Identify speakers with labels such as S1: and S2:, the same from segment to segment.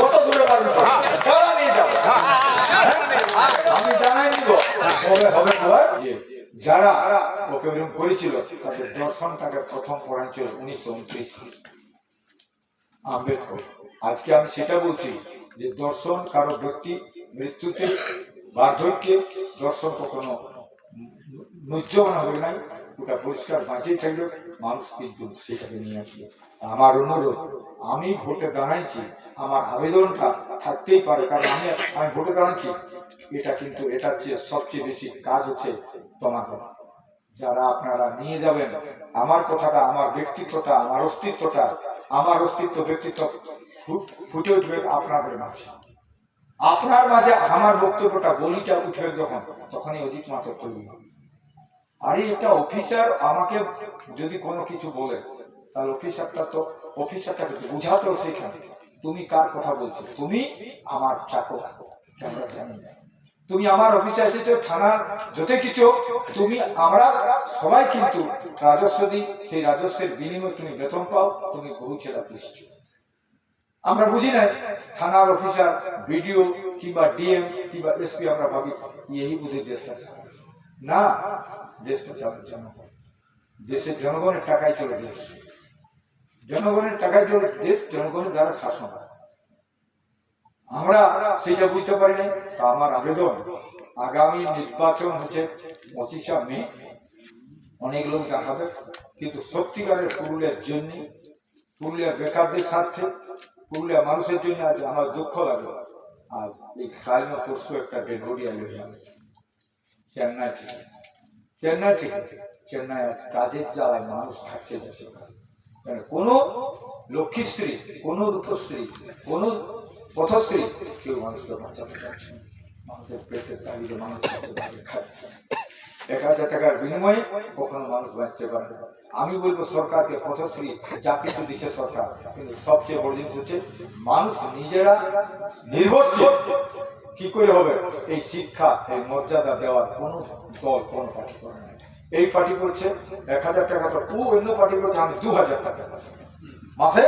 S1: কত দূরে পারবে নিয়ে আমি জানাই দিব হবে যারা ওকে করেছিল তাদের দর্শন তাকে প্রথম উনিশশো উনত্রিশ আম্বেদকর আজকে আমি সেটা বলছি যে দর্শন কারও ব্যক্তি মৃত্যুতে বার্ধক্যে দর্শন কখনো হবে নাই ওটা পরিষ্কার বাঁচিয়ে থাকলে মানুষ কিন্তু সেটাকে নিয়ে আসবে আমার অনুরোধ, আমি ভোটে দাঁড়াইছি, আমার আবেদনটা থাকতেই পারে, কারণ আমি আমি ভোটে দাঁড়াচ্ছি এটা কিন্তু, এটার চেয়ে সবচেয়ে বেশি কাজ হচ্ছে তোমাকে। যারা আপনারা নিয়ে যাবেন, আমার কথাটা, আমার ব্যক্তিত্বটা, আমার অস্তিত্বটা, আমার অস্তিত্ব ব্যক্তিত্ব ফুটে উঠবে আপনাদের মাঝে। আপনার মাঝে আমার বক্তব্যটা বলিটা উঠবে যখন, তখনই অধিক মাত্রা তৈরি হবে আর এই একটা অফিসার আমাকে যদি কোনো কিছু বলে তাহলে অফিসারটা তো অফিসারটাকে তো বুঝাতেও শেখাবে। তুমি কার কথা বলছো? তুমি আমার চাকর। না তুমি আমার অফিসে এসেছ, থানার যত কিছু। তুমি আমরা সবাই কিন্তু রাজস্ব দিই। সেই রাজস্বের বিনিময়ে তুমি বেতন পাও, তুমি বহু ছেলে পুষছো আমরা বুঝি না থানার অফিসার, বিডিও কিংবা ডিএম কিংবা এসপি আমরা ভাবি এই বুঝে দেশটা চালাচ্ছে। না, দেশটা চালাচ্ছে জনগণ। দেশের জনগণের টাকায় চলে দেশ জনগণের টাকায় চলে দেশ জনগণের দ্বারা শাসন আমরা সেটা বুঝতে পারি নাই, তা আমার আবেদন। আগামী নির্বাচন হচ্ছে পঁচিশা মে। অনেক লোক দেখাবে, কিন্তু সত্যিকারের পুরুলিয়ার জন্য, পুরুলিয়ার বেকারদের স্বার্থে পুরুলিয়া মানুষের জন্য আজ আমার দুঃখ লাগে। আর এই কাল পরশু একটা ডেড বডি আলো চেন্নাই থেকে। চেন্নাই থেকে। চেন্নাই আজ কাজের জ্বালায় মানুষ থাকতে যাচ্ছে। কোনো লক্ষ্মীশ্রী কোনো রূপশ্রী, কোনো পথশ্রী কেউ মানুষকে বাঁচাতে পারছে মানুষের পেটের তাগিদে মানুষ পারবে এক হাজার টাকার বিনিময়ে কখনো মানুষ বাঁচতে পারে আমি বলব সরকারকে পথশ্রী যা কিছু দিচ্ছে সরকার, কিন্তু সবচেয়ে বড় জিনিস হচ্ছে মানুষ নিজেরা নির্ভরশীল। কি করে হবে? এই শিক্ষা, এই মর্যাদা দেওয়ার কোন দল কোন পার্টি করে না। এই পার্টি করছে এক হাজার টাকা তো ও অন্য পার্টি করছে, আমি দু হাজার টাকা মাসে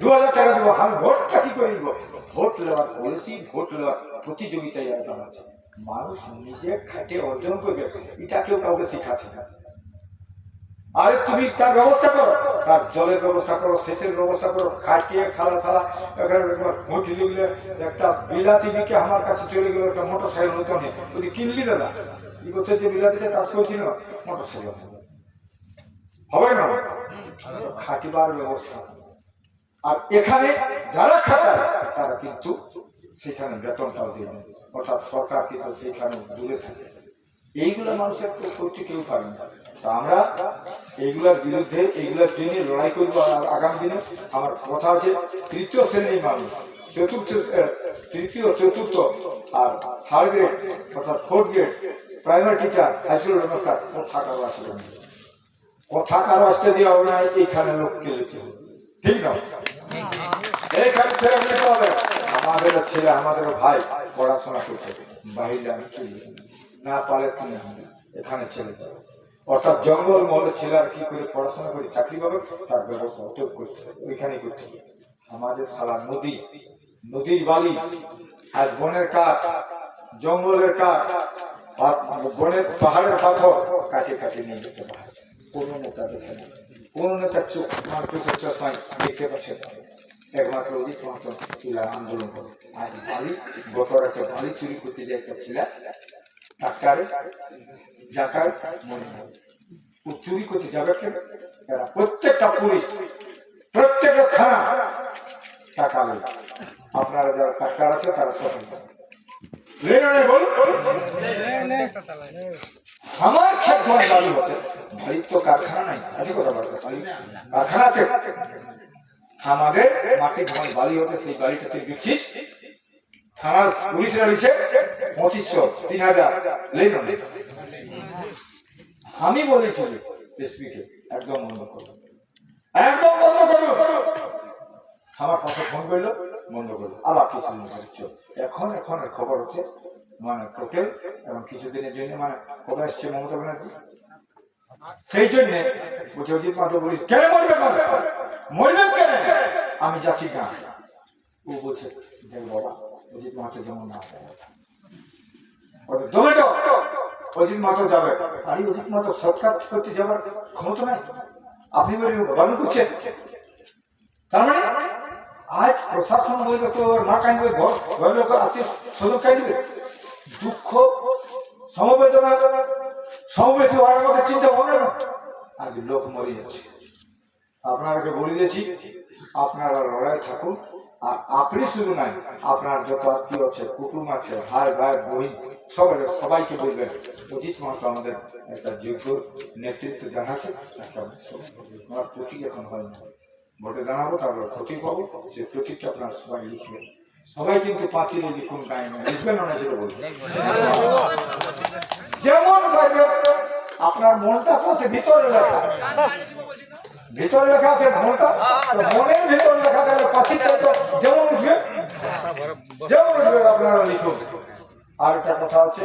S1: দু হাজার টাকা দেবো। আমি ভোটটা কি করে নিব? ভোট নেওয়ার পলিসি ভোট নেওয়ার প্রতিযোগিতায় আর দাঁড়াচ্ছে মানুষ নিজে খাটে অর্জন করবে, এটা কেউ কাউকে শিখাচ্ছে না। আরে তুমি তার ব্যবস্থা করো, তার জলের ব্যবস্থা করো, সেচের ব্যবস্থা করো খাটিয়ে খালা একবার হোটেল গেলে একটা বিলাতি বিকে আমার কাছে চলে গেল, একটা মোটর সাইকেল বলছি, কিনলি দাদা কি বিলাতিটা চাষ করছিল মোটর সাইকেল হবে না? খাটিবার ব্যবস্থা। আর এখানে যারা খাটায়, তারা কিন্তু সেখানে বেতনটাও দেবে অর্থাৎ সরকার কিন্তু সেখানে দূরে থাকে। এইগুলো মানুষের করতে কেউ পারে না। তা আমরা এইগুলোর বিরুদ্ধে এইগুলোর জন্য লড়াই করব আর আগামী দিনে। আমার কথা হচ্ছে, তৃতীয় শ্রেণির মানুষ, চতুর্থ তৃতীয়, চতুর্থ আর থার্ড গ্রেড অর্থাৎ fourth grade primary teacher high স্কুলের মাস্টার কথা কারও আসবে না। কথা কারও আসতে দেওয়া হবে না, এইখানে লোককে লিখতে হবে ঠিক না? এইখানে ছেলে নিতে হবে। আমাদের ছেলে আমাদের ভাই পড়াশোনা করছে। বাইরে আমি চলে। না। পারে তুমি এখানে ছেলে যাবে অর্থাৎ জঙ্গল মহলের ছেলেরা কি করে পড়াশোনা করে চাকরি পাবে, তার ব্যবস্থা অতএব করতে হবে। ওইখানে করতে হবে। আমাদের সালা নদী, নদীর বালি আর বনের কাঠ, জঙ্গলের কাঠ বনের পাহাড়ের পাথর কাটে কাটে নিয়ে যেতে পারে কোনো নেতা দেখে না। কোনো নেতার চোখ আমার চোখের চশমায় দেখতে পাচ্ছে একমাত্র অধিক মাত্র তুলা আন্দোলন করে আজ বালি গত রাতে বালি চুরি করতে যায় একটা ছেলে। ডাক্তারে, জাকার মনে হয়। ও চুরি করতে যাবে কেন? এরা প্রত্যেকটা পুলিশ, প্রত্যেকটা থানা টাকা আপনারা যারা ডাক্তার আছে, তারা বল আমার ক্ষেত ধোয়ার বাড়ি হচ্ছে বাড়ির তো কারখানা নাই। আছে কথা বলতে কারখানা আছে। আমাদের মাটি ধোয়ার বাড়ি হচ্ছে সেই বাড়িটা তুই বিকছিস থানার পুলিশরা লিখছে পঁচিশশো তিন হাজার। আমি বলেছি এসপিকে একদম বন্ধ করো। একদম বন্ধ করো। আমার কথা ফোন করল। বন্ধ করল আবার কিছু দিন পরে এখন এখন খবর হচ্ছে মানে টোটাল এবং কিছুদিনের জন্য মানে কবে আসছে মমতা ব্যানার্জি? সেই জন্য অজিত মাত্র বলি, কেন মরবে? মরবে কেন? আমি যাচ্ছি না। ও বলছে, দেখ বাবা, অজিত মাহাতো যেমন না ওদের অজিত মাহাতো যাবে। আর অজিত মাহাতো সৎকার করতে যাবার ক্ষমতা নাই। আপনি বলি বারণ করছেন তার মানে? আজ প্রশাসন বলবে তো মা কাঁদবে, ঘর ঘর লোক আত্মীয় স্বজন কাঁদবে। দুঃখ, সমবেদনা সমবেত হওয়ার আমাদের চিন্তা ভাবনা না আজ লোক মরে যাচ্ছে। আপনারাকে বলে দিয়েছি, আপনারা লড়াই থাকুন, আর আপনি শুধু নাই আপনার যত আত্মীয় আছে, কুটুম আছে, ভাই ভাই বহিন সবাই, সবাইকে বলবেন, অজিত মাত্র আমাদের একটা যোগ্য নেতৃত্ব জানাচ্ছে বলব। আমার প্রতীক এখন হয় না। ভোটে দাঁড়াবো, তারপর প্রতীক পাবো সেই প্রতীকটা আপনারা সবাই লিখবেন। সবাই কিন্তু পাঁচিলে লিখুন গায়ে লিখবেন না সেটা বলবেন যেমন পারবে আপনার মনটা আছে, ভিতরে লেখা। ভিতরে লেখা আছে মনটা মনের ভিতরে লেখা থাকলে পাঁচিলটা তো যেমন উঠবে যেমন উঠবে আপনারা লিখুন। আর একটা কথা হচ্ছে,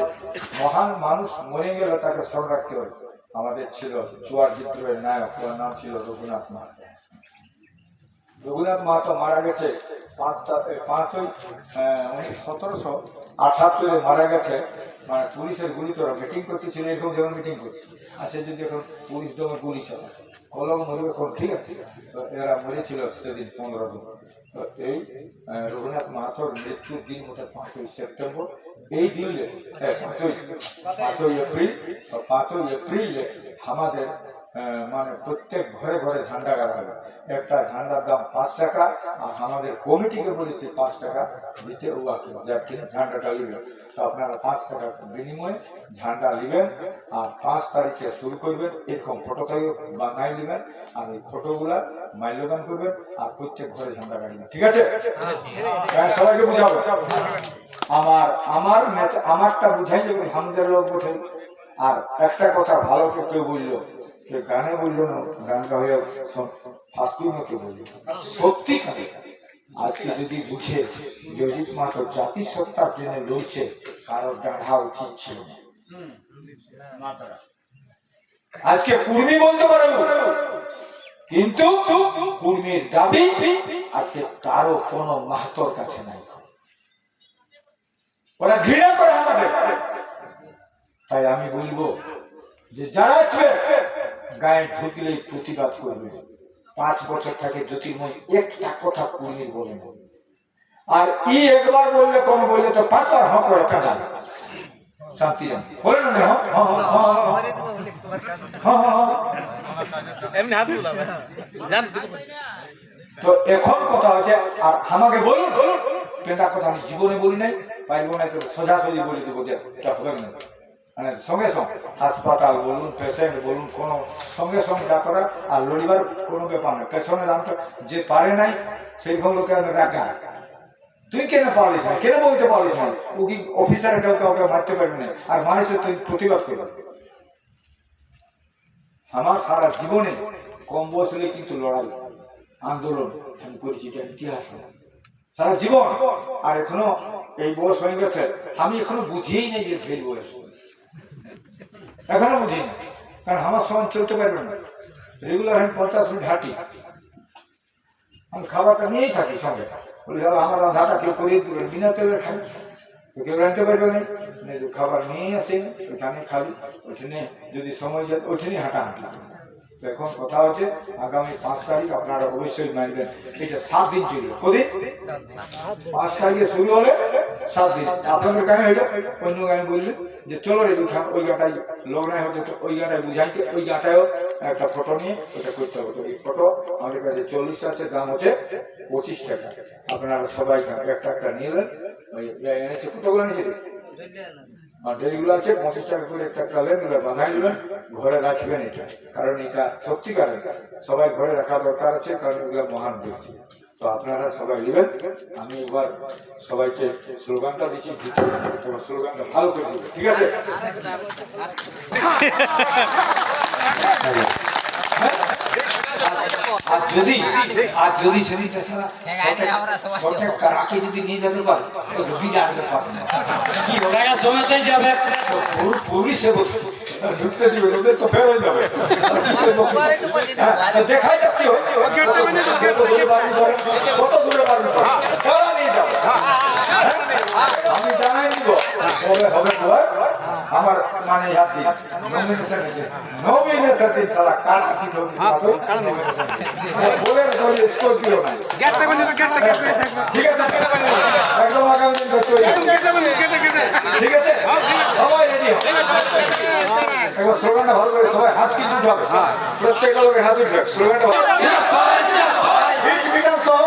S1: মহান মানুষ মরে গেলে তাকে স্মরণ রাখতে হবে। আমাদের ছিল চুয়ার বিদ্রোহের নায়ক নাম ছিল রঘুনাথ মাহাতো। রঘুনাথ মাহাতো মারা গেছে পাঁচটা এ, পাঁচই সতেরোশো আঠাত্তরে মারা গেছে। মানে পুলিশের গুলি তোরা মিটিং করতেছিল এরকম যেমন মিটিং করছে। আর সে যদি এখন পুলিশ দমে গুলি চালায় কলম মরবে এখন ঠিক আছে। তো এরা মরেছিল সেদিন পনেরো দিন। তো এই রঘুনাথ মাহাতোর মৃত্যুর দিন ওটা পাঁচই সেপ্টেম্বর। এই দিনে পাঁচই পাঁচই এপ্রিল পাঁচই এপ্রিলে আমাদের মানে প্রত্যেক ঘরে ঘরে ঝান্ডা গাড়া হবে একটা ঝান্ডার দাম পাঁচ টাকা আর আমাদের কমিটিকে বলেছে পাঁচ টাকা দিতে উয়াকে যার কিনা ঝান্ডাটা নেবেন তো আপনারা পাঁচ টাকার বিনিময়ে ঝান্ডা নেবেন আর পাঁচ তারিখে শুরু করবেন এরকম ফটো তৈরি বানাই নেবেন আর এই ফটোগুলা মাল্যদান করবেন আর প্রত্যেক ঘরে ঝান্ডা গাড়িবেন ঠিক আছে? হ্যাঁ, সবাইকে বুঝাবো। আমার আমার আমারটা বুঝাই যাবে হামদের লোক উঠে আর একটা কথা ভালো কেউ বলল গানে বলল না গানটা হয়ে ফাস্টিং কেউ বলল। সত্যি করে আজকে যদি বুঝে অজিত মাত্র জাতিসত্তার জন্য লড়ছে, কারও ডাঢ়া উচিত ছিল না। আজকে কুর্মি বলতে পারো। কিন্তু কুর্মির দাবি আজকে কারও কোনো মাহাতর কাছে নাই। ওরা ঘৃণা করে আমাদের। তাই আমি বলব যে যারা গায়ে ঢুকলেই প্রতিবাদ করবে। পাঁচ বছর থাকে জ্যোতির্ময় একটা কথা কুর্মির বলে না আর ই একবার বললে কোন বললে তো পাঁচবার হ করে পেঁচাল শান্তি রাম বলে না
S2: এমনি হাত বুলাবে জান
S1: তো এখন কথা হচ্ছে আর আমাকে বলুন কথা আমি জীবনে বলি নাই? পারব না তো সোজাসুজি বলে দেবো যে এটা হবে না। সঙ্গে সঙ্গে হাসপাতাল বলুন পেশেন্ট বলুন, কোন সঙ্গে সঙ্গে যা করা আর লড়িবার কোনো ব্যাপার না পেছনে দাম যে পারে নাই সেই লোকে আমি রাখা। তুই কেন পারিস না? কেন বলতে পারিস না? ও কি অফিসার কেউ কাউকে মারতে পারবি না? আর মানুষের তুই প্রতিবাদ করবি। আমার সারা জীবনে কম বয়সে কিন্তু লড়াই, আন্দোলন আমি করেছি, এটা ইতিহাস সারা জীবন। আর এখনও এই বয়স হয়ে গেছে, আমি এখনও বুঝিয়েই নেই যে ঢের বয়স। এখনও বুঝি না। কারণ আমার সঙ্গে চলতে পারবে না। রেগুলার আমি পঞ্চাশ মিনিট হাঁটি। আমি খাবারটা নিয়েই থাকি সঙ্গে। বলি দাদা আমার রান্নাটা কেউ করিয়ে দেবে বিনা তেলের খাই তো কেউ রাঁধতে পারবে না। খাবার নিয়ে আসে ওখানে খালি। ওখানে যদি সময় যায় ওখানে হাঁটাহাঁটি এখন কথা হচ্ছে আগামী পাঁচ তারিখ আপনারা অবশ্যই মানবেন এটা সাত দিন চলবে। কদিন? পাঁচ তারিখে শুরু হলে সাত দিন। আপনাদের গায়ে হইল অন্য গায়ে বললে যে চলো রে ওই গাটাই লগ্নায় হচ্ছে তো ওই গাটায় বুঝাই কি ওই গাটায়ও একটা ফটো নিয়ে ওটা করতে হবে। এই ফটো আমাদের কাছে চল্লিশটা আছে দাম হচ্ছে পঁচিশ টাকা। আপনারা সবাই একটা একটা নিলেন ওই এনেছে কতগুলো নিয়েছে আর যেগুলো আছে পঁচিশ টাকা করে একটা একটা নেন ওটা বানাই ঘরে রাখবেন এটা। কারণ এটা সত্যিকারের। সবাই ঘরে রাখা দরকার আছে কারণ এগুলো মহান ব্যক্তি। তো আপনারা সবাই নেবেন। আমি এবার সবাইকে স্লোগানটা দিচ্ছি তোমার স্লোগানটা ভালো করে দেবে ঠিক আছে? আর যদি আর যদি রাখে যদি নিয়ে যেতে পারে তো ঢুকিয়ে আসতে পারবে না। কি
S2: জায়গা সময়তেই যাবে।
S1: পুরি বসে ঢুকতে ওদের তো হয়ে যাবে। দেখাই হ্যাঁ। হ্যাঁ। আমি জানাই দিব হবে হবে আমার মানে কি ধরি স্করপিও
S2: গেটটা বন্ধ গেটটা গেটটা
S1: ঠিক আছে? একদম আগামী দিন ধরতে হবে।
S2: গেটটা বন্ধ গেটটা গেটটা
S1: ঠিক আছে? সবাই রেডি একবার স্লোগানটা ভালো করে সবাই হাত কিন্তু উঠাবে প্রত্যেকটা লোকের হাত উঠবে। স্লোগানটা ভালো- বিধানসভা।